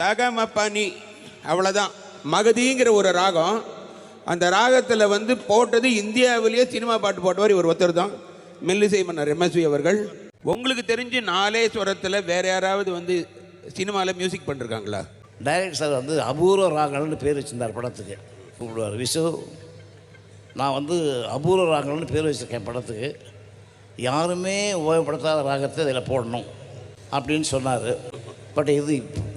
தகமப்பனி அவ்வளோதான் மகதிங்கிற ஒரு ராகம் அந்த ராகத்தில் வந்து போட்டது இந்தியாவிலேயே சினிமா பாட்டு போட்டவர் இவர் ஒருத்தர் தான். மெல்லிசை மன்னர் எம்எஸ்வி அவர்கள். உங்களுக்கு தெரிஞ்சு நாலே சுரத்தில் வேற யாராவது வந்து சினிமாவில் மியூசிக் பண்ணிருக்காங்களா? டைரக்டர் சார் வந்து அபூர்வ ராகங்கள்னு பேர் வச்சிருந்தார் படத்துக்கு. கூப்பிடுவார். விசு நான் வந்து அபூர்வ ராகங்கள்னு பேர் வச்சுருக்கேன் படத்துக்கு. யாருமே உபயோகப்படுத்தாத ராகத்தை இதில் போடணும் அப்படின்னு சொன்னார். பட் இது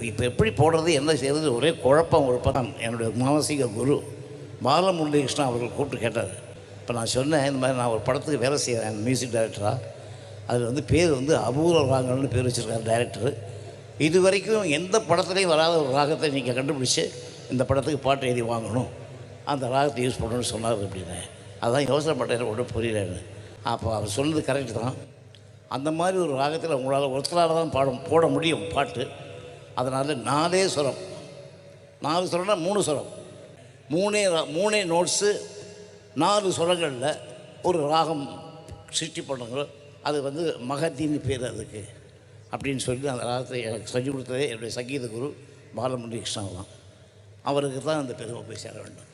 இப்போ எப்படி போடுறது என்ன செய்கிறது ஒரே குழப்பம் ஒரு படம் என்னுடைய மானசீக குரு பாலமுரளிகிருஷ்ணன் அவர்கள் கூப்பிட்டு கேட்டார். இப்போ நான் சொன்னேன் இந்த மாதிரி நான் ஒரு படத்துக்கு வேலை செய்கிறேன் மியூசிக் டைரக்டராக அதில் வந்து பேர் வந்து அபூர்வ ராகங்கள்னு பேர் வச்சுருக்காரு டைரக்டர் இது வரைக்கும் எந்த படத்துலையும் வராத ஒரு ராகத்தை நீங்கள் கண்டுபிடிச்சு இந்த படத்துக்கு பாட்டு எழுதி வாங்கணும். அந்த ராகத்தை யூஸ் பண்ணணும்னு சொன்னார் அப்படின்னு. அதான் யோசனை பட்டேன் ஒன்றும் புரியலன்னு அப்போ அவர் சொன்னது கரெக்டு தான். அந்த மாதிரி ஒரு ராகத்தில் உங்களால் ஒருத்தரால் தான் பாட போட முடியும் பாட்டு. அதனால் நாலே சுரம். நாலு சுரம்னா மூணு சுரம். மூணே ரா- மூணே நோட்ஸு நாலு சுரங்களில் ஒரு ராகம் சிருஷ்டி பண்ணுங்க அது வந்து மகத்தின்னு பேர் அதுக்கு. அப்படின்னு சொல்லி அந்த ராகத்தை எனக்கு சொல்லிக் கொடுத்ததே என்னுடைய சங்கீத குரு பாலமுரளி கிருஷ்ணா தான். அவருக்கு தான் அந்த பெருமை போய் சேர வேண்டும்.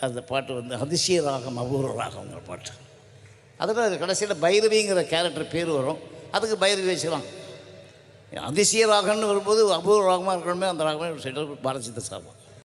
அந்த பாட்டு வந்து அதிசய ராகம் அபூர்வ ராகம்ங்கிற பாட்டு. அதில் கடைசியில் பைரவிங்கிற கேரக்டர் பேர் வரும். அதுக்கு பைரவி வச்சுக்கலாம். அதிசய ராகம்னு வரும்போது அபூர்வ ராகமாக இருக்கணுமே அந்த ராகமே சொல்லிட்டு பாரசித்த சாபம்